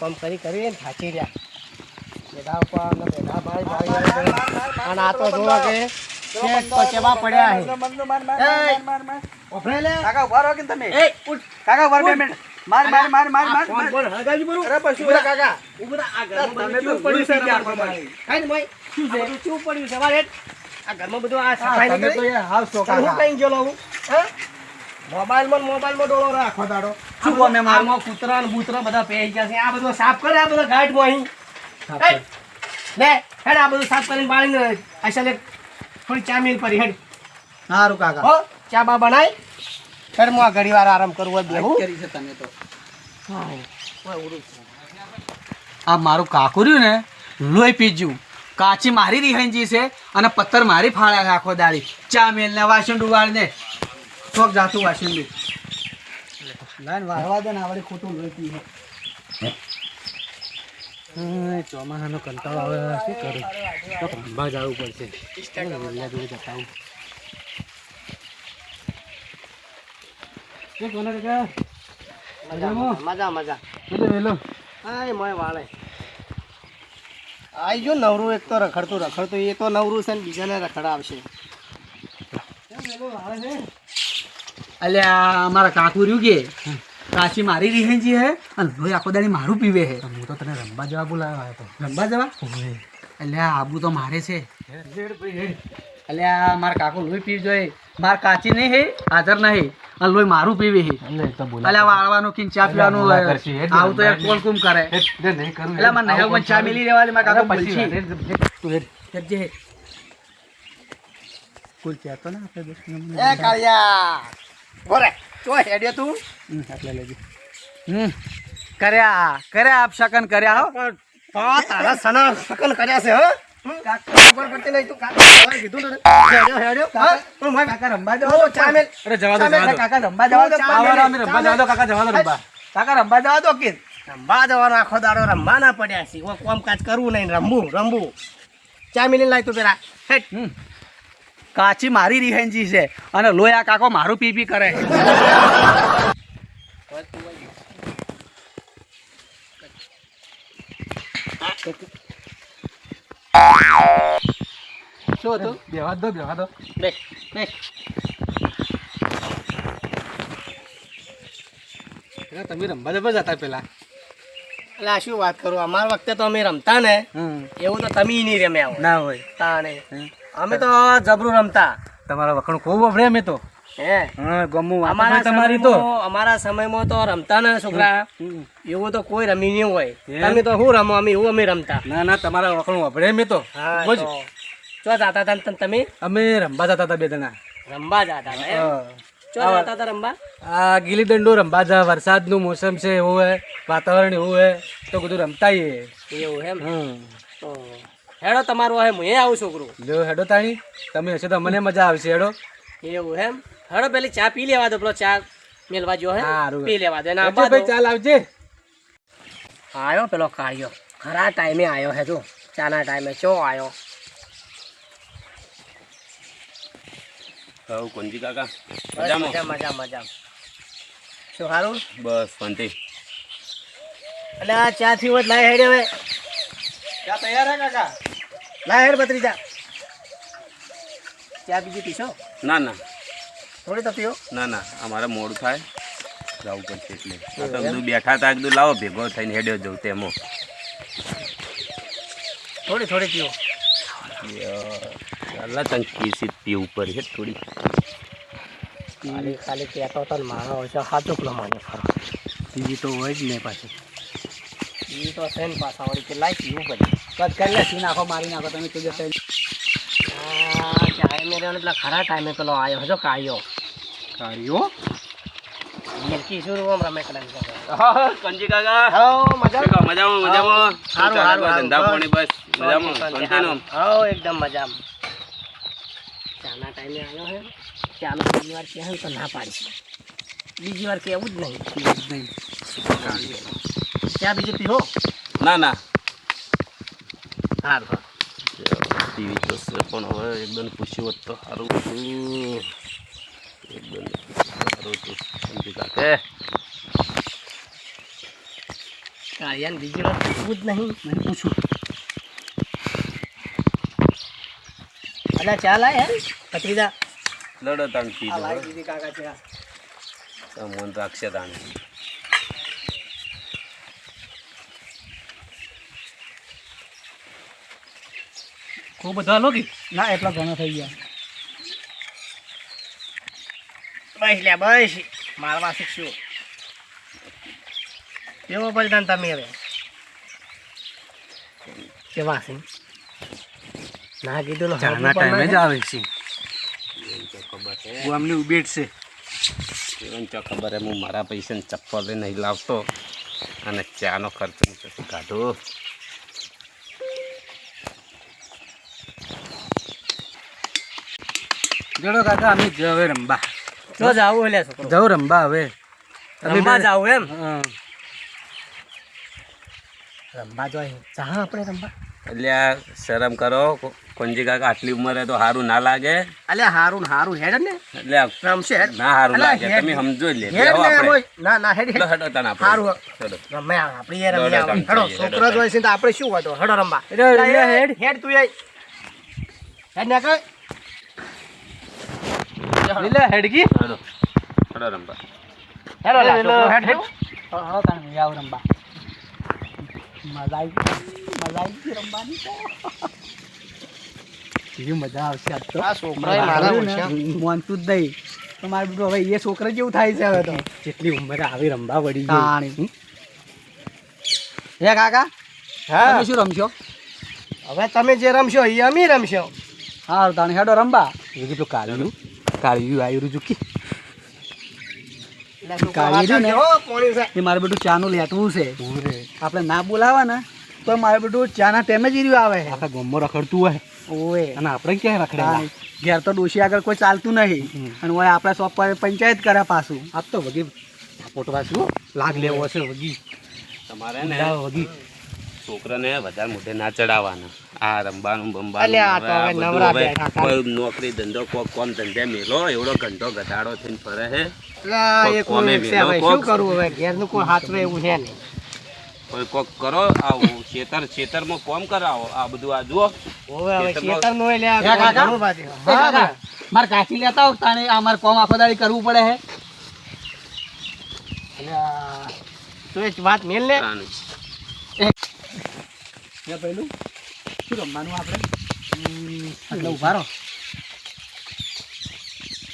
કામ કરી કરીને થાકી રહ્યા બેડા ઉપર ને બેડા ભાઈ ભાઈ અને આ તો જોવા કે કેવા પડ્યા છે. ઉભરે લે. કાકા ઊભા રહો કે તમે? એ, ઉઠ. કાકા ઊભા બે મિનિટ. માર માર માર માર માર. માર બોલ, હળગાવી બોલું. અરે પછી ઊભા કાકા. ઊભા આ ઘરમાં તમે તો પડી છે ગયા તમારા તમારી. ખાઈ ને ભાઈ. શું છે? કેવું પડ્યું છે વારે આ ઘરમાં બધું આ સફાઈ તમે તો યાર હાવ શોખ હું કઈ ગયેલો હું હા? મોબાઈલમાં મોબાઈલમાં ડોળો રાખો દાડો. શું કહો મેં મારું? કૂતરા ને બૂતરા બધા પહેરી ગયા છે. આ બધું સાફ કરે આ બધા ગાંઠમાં અહીં. લે હેડ આ બધું સાફ કરીને બાળીને અસલે થોડી ચા મિલ પડી હેડ. સારું કાકા. હો ચા બા બનાય. હેડ હું આ ઘડી વાર આરામ કરું હોય બેહું. કરી છે તમે તો. આ મારું કાકુર્યું ને લોહી પીજ્યું. કાચી મારી રિહાઈજી છે અને પથ્થર મારી ફાળ્યા છે આખો દાળી ચા મેલ ને વાસણ ડુવાળ ને થોક જાતું વાસણ બી લાઈન વારવા દે ને આવડે ખોટું લોહી પી ચોમાસાનો કંટાળો આવે શું કરું? તો ખંભા જવું પડશે. વેલા જોડે શું કોને કાકા? મજા મજા મજા. વેલો હા આય મોય વાળે. આવી જો નવરું એક તો રખડતું રખડતું એ તો નવરું છે ને બીજાને રખડાવશે. અલ્યા અમારા કાકુ રહ્યું કે? કાચી મારી રીહેજી હે અને લોહી આખો દાડી મારું પીવે હે. હું તો તને રમવા જવા બોલાવ્યો હતો. રમવા જવા? અલ્યા આબુ તો મારે છે. અલ્યા મારા કાકુ લોહી પીવ જોઈએ માર કાચી નહીં હે હાજર નહીં. અને લોહી મારું પીવે હે. અલ્યા વાળવાનું કિન ચા પીવાનું આવું તો યાર કોણ કુમ કરે? અલ્યા મારે નહીં પણ ચા મિલી રહેવા દે મારા કાકા પછી તું. કુલ ચા તો ના આપણે એ કાળિયા! બોરે. ચો હેડ્યો તું. આટલા લેજો. હમ કર્યા કર્યા આપ શકન કર્યા હો. હા તારા સના સકન કર્યા છે હા. ખબર પડતી નહીં તું કાકા કીધું ને હેડ્યો હેડ્યો પણ મોય કાકા રંબા ઓ, ચા અરે જવા દો ચાલે, જવા દો. કાકા રંબા જવા દો. ચા અમે રમવા જવા દો કાકા જવા દો રમવા. કાકા રંબા જવા દો કે. રંબા જવાનો આખો દાડો રંબા ના પડ્યા છે. કરવું નહીં રમવું રમવું. ચા મિલી લાય તું પેલા. હેટ હમ. કાચી મારી રિહેંજી છે. અને લોયા કાકો મારું પી પી કરે. શું હતું? બેવા દો બેવા દો. બેસ બેસ. તમે રમવા જવા જતા પેલા. એટલે આ શું વાત કરું? અમારા વખતે તો અમે રમતા ને. એવું તો તમે નહીં રમ્યા ના હોય. તાણે. અમે તો જબરું રમતા. તમારા વખણ ખૂબ વભરે અમે તો. હા. ગમું અમારા તમારી તો. અમારા સમયમાં તો રમતા ના છોકરા. એવું તો કોઈ રમી નહીં હોય? તમે તો શું રમો અમે એવું અમે રમતા. ના ના તમારા વખણ વભરે અમે તો. ચો જાતા હતા તમે? અમે રમવા જતા હતા બે જણા. રમવા જતા હતા? ચો જાતા હતા રમવા? આ ગીલી દંડો રમવા જા વરસાદનું મોસમ છે એવું હે વાતાવરણ એવું હે તો બધું રમતા એવું એમ? હમ. તો હેડો તમારું હે હું એ આવું છોકરું. જો હેડો તાણી તમે હશે તો મને મજા આવશે હેડો. એવું હેમ? હેડો પેલી ચા પી લેવા દો પેલો ચા મેલવા જો હે પી લેવા દે ને. ભાઈ ચાલ આવજે. આયો પેલો કાળિયો. ખરા ટાઈમે આયો હે તું ચાના ટાઈમે ચો આયો. હવ કોંજી કાકા. મજામાં? મજા મજા મજા. શું સારું બસ શાંતિ. આ ચા થી હોત લાય હેડે હવે. ચા તૈયાર હે કાકા? લાય હેડ બત્રી જા ચા બીજી પીશો? ના ના. થોડી તો પીઓ. ના ના. અમારે મોડું થાય. જવું પડશે એટલે. તમે તો બધું બેઠા હતા કીધું લાવો ભેગો થઈને હેડ્યો જવું તેમાં થોડી થોડી પીઓ. અલ્લા તને કીસી પી ઉપર છે થોડી. ખાલી ખાલી કહેતો હતો મારો છે સાચો પેલો મને ખરો? બીજી તો હોય જ નહીં પાછી. એ તો છે ને પાછા વળી કે લાઈ પીવું પડે કદ કરી લે સી નાખો મારી નાખો તમે તું જશે ટાઈમે મેરે પેલા ખરા ટાઈમે પેલો આવ્યો હજો કાયો કાયો બીજી વાર કેવું તો ના પાડી બીજી વાર કહેવું જ નહીં. ચા બીજી પીવો ના ના. સારું ટીવી તો છે પણ હવે એકદમ પૂછ્યું હોત તો સારું હતું. એકદમ સારું હતું. સમજી કાકે કાળિયાને બીજી વાર પૂછવું જ નહીં મને પૂછું. અલા ચાલ આય યાર પત્રીદા. લડો તાણ પી પીધો લાઈ કાકા ચા. તો મન રાખશે તાણ. ખૂબ બધા લો કે? ના એટલા ઘણા થઈ ગયા. બસ લે બસ. મારવા શીખશું કેવો બલિદાન તમે હવે? કેવા છે? ના કીધું ને ચાના ટાઈમે જ આવે છે. હું અમને ઉભેટ છે. એવન ચો ખબર હે હું મારા પૈસાને ચપ્પલ નહીં લાવતો. અને ચાનો ખર્ચો કાઢો. જડો કાકા અમે જ હવે રંબા. જો જાવું એટલે છોકરો. જાઉં રંબા હવે. રમવા જાવું એમ. રમવા જોઈએ જા આપણે રમવા એટલે શરમ કરો. કોંજી કાકા આટલી ઉંમરે તો હારું ના લાગે. અલ્યા હારું હારું હેડ ને એટલે રમશે ના હારું લાગે. તમે સમજો લે. ના ના હેડ હેડ. હડો તને આપણે. હારું. રમે આપણે એ રમી હેડો છોકરો જોઈશે તો આપણે શું હતો હડો રમવા હેડો, હેડો, તું હેડ ને કઈ લીલે ಹೆಡ್ಗಿ મજા આવી રમવાની મજા આવશે આજ તો. આ મારા માનતું જ નહીં. તો મારે બધું હવે એ છોકરા જેવું થાય છે હવે તો. જેટલી ઉંમરે આવી રમવા વળી તાણી હે કાકા? હા. તમે શું રમશો? હવે તમે જે રમશો એ અમે રમશો. હા તાણી હેડો રમવા. એ કેટલું કાળિયું કાળિયું આવ્યું કાઢી દે ને. એ મારે બધું ચાનું લેટવું છે. આપણે ના બોલાવા ને તો મારે બધું ચાના ટેમે જ રહ્યું આવે. આખા ગામમાં રખડતું હોય. ઓએ અને આપણે ક્યાંય રખડે? ઘેર તો ડોશી આગળ કોઈ ચાલતું નહીં. અને હોય આપણે શોપ પર પંચાયત કરે પાછું. આપ તો વગી પોટવા શું લાગ લેવો છે વગી. તમારે ને? વગી. છોકરાને વધારે મોઢે ના ચડાવવાના. આ રમવાનું. કોઈ નોકરી ધંધો કોક કોમ ધંધે મેલો એવડો ઘંટો ઘટાડો થઈને ફરે હે. છે કરવું કોઈ હાથવે એવું છે નહીં. કોઈ કોક કરો આ ખેતર ખેતરમાં કોમ કરાવો આ બધું આ જુઓ. હે. એ હા, મારે કાચી લેતા આવો તાણે આ મારે કોમ આખો દાડી કરવું પડે હે. આ વાત મેલ ને. તાનું. હે પેલું શું રમવાનું આપણે? એટલે ઊભા રહો.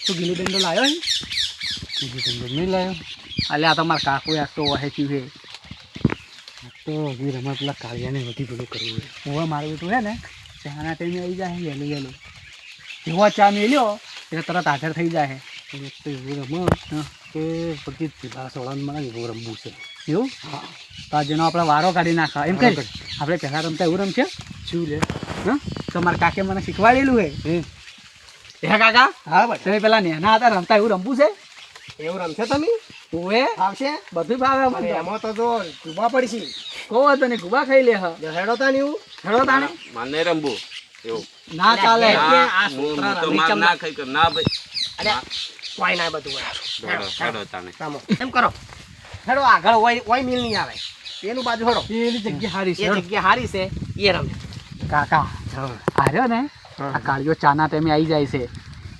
તું ગીલી દંડો લાવ્યો હે નહીં લાયો. અલ્યા આ તો મારા કાકુ એક તો વહેંચ્યું છે. તો વગી રમા પેલા કાળિયાને વધી પેલું કરવું હવે મારું બેટું હે ને ચાના ટાઈમે આવી જાય વહેલું વહેલું. જેવો ચા મેલ્યો એટલે તરત હાજર થઈ જાય છે તો એવું રમો કે પછી પેલા સોળાને મને એવું રમવું છે. એવું? તો જેનો આપણે વારો કાઢી નાખવા એમ કરી આપણે પહેલાં રમતા એવું રમશે? શું લે? હા? તો કાકે મને શીખવાડેલું હે. હે કાકા? હા ભાઈ. તમે પેલા નેના હતા રમતા એવું રમવું છે? એવું રમશે તમે? ઓએ આવશે? બધું ભાવે મને એમાં તો જો ડૂબા પડશે. કહો તો ને ગુબા ખાઈ લે હ. હેડો તા ને એવું હેડો રમવું. એવું. ના ચાલે. આ ના ખાઈ ના ભાઈ. અરે કોઈ ના બધું હેડો, હેડો તાને. એમ કરો. હેડો આગળ ઓય ઓય મિલ નહીં આવે. પેલું બાજુ હેડો. પેલી જગ્યા હારી એ જગ્યા હારી છે એ રમે. કાકા હાર્યો ને? આ કાળીઓ ચાના ટાઈમે આવી જાય છે.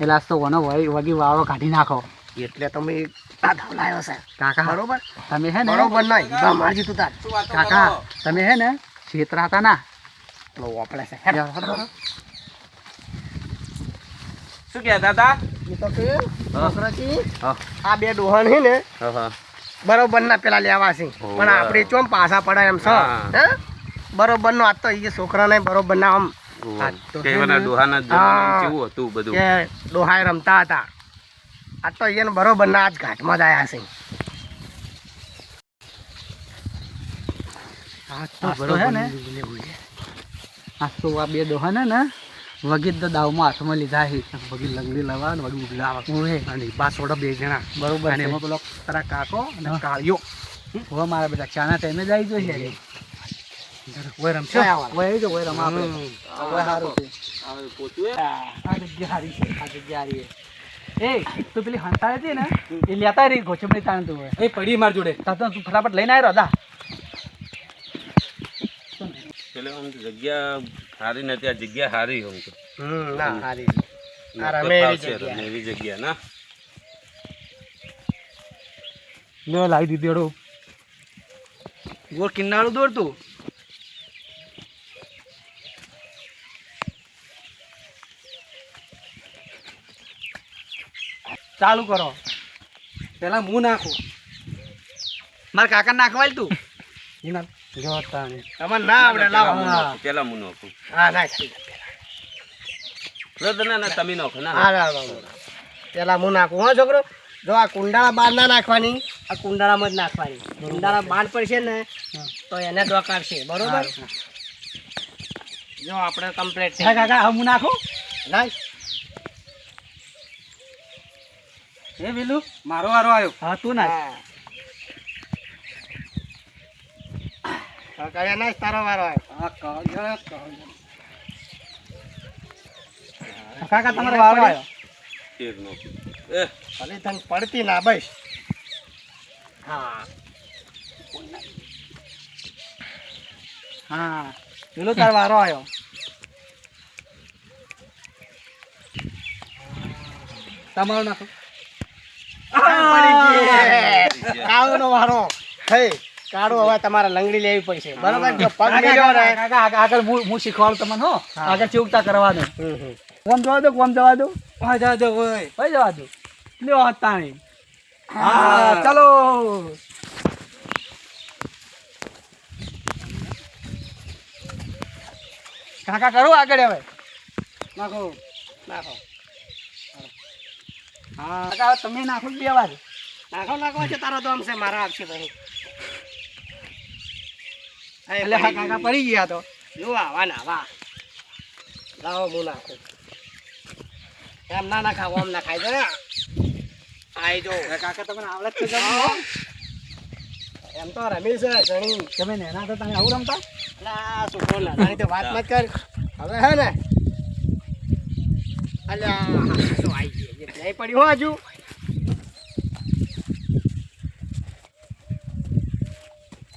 એટલે આજ તો વનો વળી વગી વાળો કાઢી નાખો. એટલે તમે આ ધાવ લાવ્યો છે. કાકા બરોબર? તમે હે ને? બરોબર નહીં. બા મારજી તું તાર. કાકા તમે હે ને? છેતરાતા ના. પેલો વાપરે છે. શું કહે દાદા એ તો કે આ બે ડોહણ છે ને હા, હા. બરોબર ના પેલા લેવા છે. પણ આપણે ચોમ પાછા પડાય એમ છો? હે. બરોબર નો આજ તો એ છોકરાને બરોબર ના? આમ ડોહાય રમતા હતા. આજ તો એને બરોબર ના આજ ઘાટમાં જ આયા છે. આજ તો હે ને? આજ તો આ બે દોહાના ને. વગી જ દાવમાં હાથમાં લીધા છે. વગીર લંગડી લાવવા ને વગી ઉગલા અને બા બે જણા. બરોબર અને એમાં પેલો તારા કાકો અને કાળિયો હવે મારા બેટા ચાના ટાઈમે જ રમશે? રમા આપણે. હમ. સારું છે. હવે પોતું આ જગ્યા હારી છે. આ જગ્યા હારી એ તું પેલી હંતાળી હતી ને એ લેતા રહી ગોચમણી તાણ તું એ પડી માર જોડે. તા તું ફટાફટ લઈને આવ્યો દા પેલે આમ તો જગ્યા સારી નથી આ જગ્યા સારી હું તો. હમ ના હારી આ નોકર રમે એવી જગ્યા. રમે એવી જગ્યા ના? લે લાવી દીધી એડો ગોળ કિન્નાળું દોડતું? ચાલુ કરો. પેલા હું નાખું. મારા કાકા નાખવાય તું? જો તાણી તમને ના આવડે લાવો. પેલા હું નાખું, હું નાખું હા ના થઈ લો તો ના ના તમે નાખો ના હા ના ના પેલા હું નાખું હો છોકરો જો આ કુંડાળા બાર ના નાખવાની આ કુંડાળામાં જ નાખવાની. કુંડાળા બાર પડશે ને તો એને દોકાડશે બરોબર? જો આપણે કમ્પ્લીટ હા કાકા હું નાખું. નાખ. એ વિલુ? મારો વારો આવ્યો. હા તું નાખ હા હા, કયા નાખ તારો વારો કાકા તમારો વારો આવ્યો? એ ભલે તને પડતી ના બસ. હા. હા. પેલો તારો વારો આવ્યો. તમારો નાખો. નો વારો. હે. કાળો હવે તમારે લંગડી લેવી પડશે. બરોબર? જો પગ મેલ્યો ને આગળ હું હું શીખવાડું તમને હો. આગળ ચેવતા કરવા દો. કોમ જવા દો કોમ જવા દો. હા જવા દો ઓય. કઈ જવા દો. લ્યો હાથ તાણી. હા. ચલો. કાકા કરું આગળ હવે. નાખો. નાખો. હા. કાકા તમે નાખો બે વાર? નાખો નાખો છે તારો તો આમ છે મારા આપશે ભાઈ એટલે હા કાકા પડી ગયા તો. જો આવા ના વાહ. લાવો હું નાખું. એમ ના નાખાવ આમ નાખાય તો આઈ જો. કાકા તમને આવડે જ છે જમવાનું? એમ તો રમી છે ઘણી. તમે નેના તો તમે આવું રમતા? અલા છોકરો નાની તો વાત મત કર. હવે હે ને. અલ્યા આઈ ગઈ. જે નહીં પડી હજુ એ, એ કાકા પડી ગયો. મારો વારો આવ્યો પેલા તારો વારો અને આવ્યો. આઈજી ભાઈ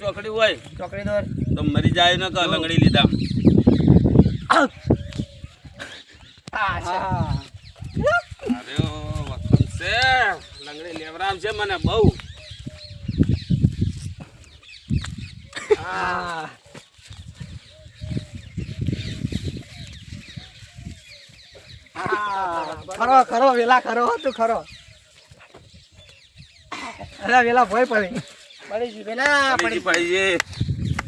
ચોકડી હોય. ચોકડી દોર તો મરી જાય ને કે લંગડી લીધા. અરે વખત છે. લંગડી લેવરામ છે મને બહુ. ખરો ખરો વેલા ખરો તું ખરો. અરે વેલા ભોય પડી. પડી ગઈ પેલા પડી પડી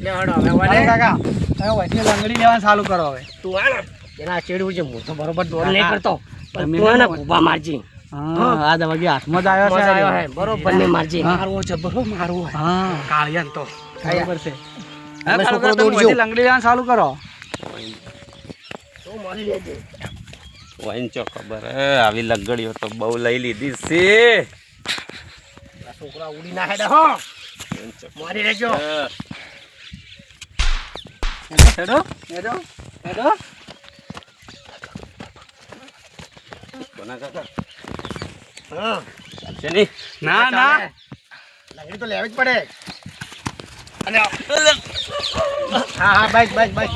લે હડો હવે અરે કાકા. હવે વચ્ચે લંગડી લેવાનું ચાલુ કરો હવે. તું આ એના ચેડવું છે હું તો બરોબર દોડ નહીં કરતો. પણ તું આના ને ભૂબા મારજી. હા આ દવા હાથમાં જ આવ્યો છે બરોબર ને મારજી. મારવો મારવો બરો મારવો હા. કાળિયાન તો. બરોબર છે. હવે છોકરો દોડજો. લંગડી લેવાનું ચાલુ કરો. તો મારી લેજે. વાંચો ખબર હે આવી લંગડીઓ તો બહુ લઈ લીધી છે. છોકરા ઉડી ના હેડે હો. મારી લેજો હેડો હેડો હેડો. કોના કાકા? હા. ચાલશે નહીં? ના ના લંગડી તો લેવી જ પડે. અને હા હા બાઈક બાઈક બાઈક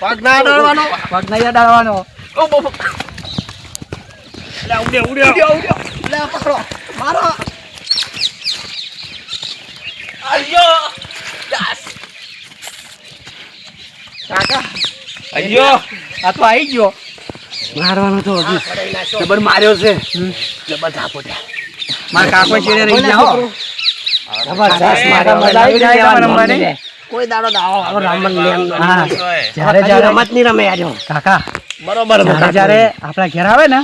પગ ના અડાડવાનો. પગ નહીં અડાડવાનો. ઉડ્યો ઉડ્યો. ઉડ્યો ઉડે લે પકડો મારો કાકા અయ్యో આ તો આવી ગયો. મારવાનો તો હજી જબર માર્યો છે. જબર ધાપો મારા કાકો ચીડે રહી જાઓ જબરદસ્ત મારા મજા આવી જાય રમવાની. કોઈ દાડો દાવો. આવો રમણ લેમ હા. જ્યારે જ્યારે રમત નહીં રમે આજો. કાકા. બરોબર જ્યારે જ્યારે આપણા ઘેર આવે ને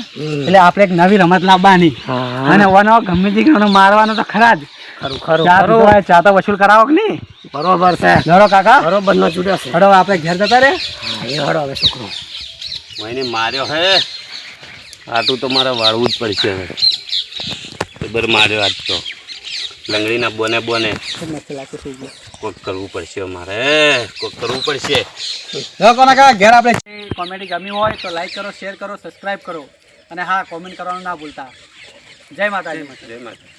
એટલે આપણે એક નવી રમત લાવવાની. અને ઓનો ગમે તે ઘણો મારવાનો તો ખરા જ. ખરું ખરું ચા ચા તો વસૂલ કરાવો કે નહીં? બરોબર છે. ધરો કાકા. બરોબર નો ચૂડ્યો છે. હડો આપણે ઘેર જતા રે એ હવે છોકરો. મને માર્યો હે? તું તો મારે વાળવું જ પડશે હવે. માર્યો આજ તો. લંગડીના બોને બોને. કોક કરવું પડશે અમારે. કોક કરવું પડશે. ઘેર આપણે કોમેડી ગમી હોય તો લાઈક કરો શેર કરો સબસ્ક્રાઇબ કરો. અને હા કોમેન્ટ કરવાનું ના ભૂલતા. જય માતાજી. જય માતા